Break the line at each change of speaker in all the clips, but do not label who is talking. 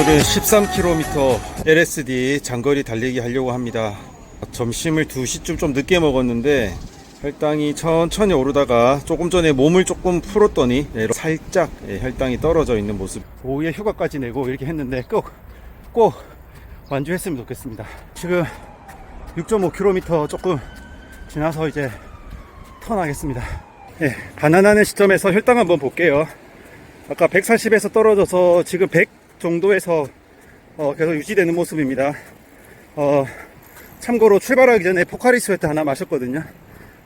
오늘은 13km LSD 장거리 달리기 하려고 합니다. 점심을 2시쯤 좀 늦게 먹었는데 혈당이 천천히 오르다가 조금 전에 몸을 조금 풀었더니 예, 살짝 예, 혈당이 떨어져 있는 모습. 오후에 휴가까지 내고 이렇게 했는데 꼭, 꼭 완주했으면 좋겠습니다. 지금 6.5km 조금 지나서 이제 턴하겠습니다. 예, 반환하는 시점에서 혈당 한번 볼게요. 아까 140에서 떨어져서 지금 100 정도에서 어, 계속 유지되는 모습입니다. 어, 참고로 출발하기 전에 포카리 스웨트 하나 마셨거든요.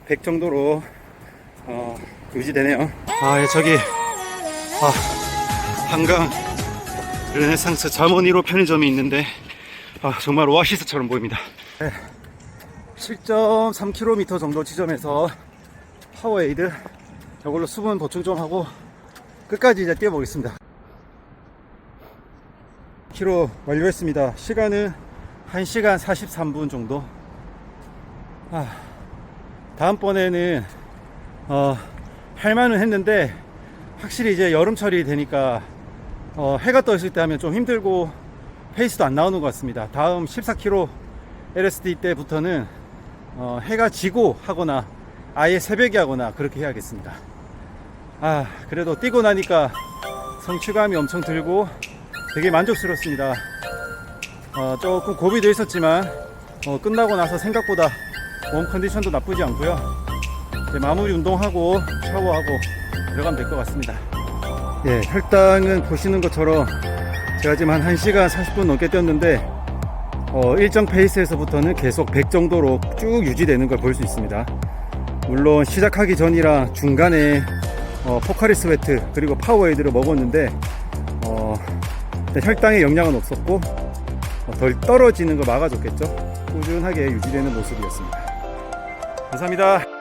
100 정도로 어, 유지되네요. 아, 예, 저기 아, 한강 르네상스 잠원 1호 편의점이 있는데 아, 정말 오아시스처럼 보입니다. 네, 7.3km 정도 지점에서 파워에이드 이걸로 수분 보충 좀 하고 끝까지 이제 뛰어보겠습니다. 키로 완료했습니다. 시간은 1시간 43분 정도. 아, 다음번에는 어, 할만은 했는데 확실히 이제 여름철이 되니까 어, 해가 떠 있을 때 하면 좀 힘들고 페이스도 안 나오는 것 같습니다. 다음 14km LSD 때부터는 어, 해가 지고 하거나 아예 새벽에 하거나 그렇게 해야겠습니다. 아, 그래도 뛰고 나니까 성취감이 엄청 들고 되게 만족스럽습니다. 어, 조금 고비도 있었지만 어, 끝나고 나서 생각보다 몸 컨디션도 나쁘지 않고요. 이제 마무리 운동하고 샤워하고 들어가면 될 것 같습니다. 예, 혈당은 보시는 것처럼 제가 지금 한 1시간 40분 넘게 뛰었는데 어, 일정 페이스에서부터는 계속 100 정도로 쭉 유지되는 걸 볼 수 있습니다. 물론 시작하기 전이라 중간에 어, 포카리 스웨트 그리고 파워에이드를 먹었는데 어, 혈당에 영향은 없었고 어, 덜 떨어지는 걸 막아줬겠죠. 꾸준하게 유지되는 모습이었습니다. 감사합니다.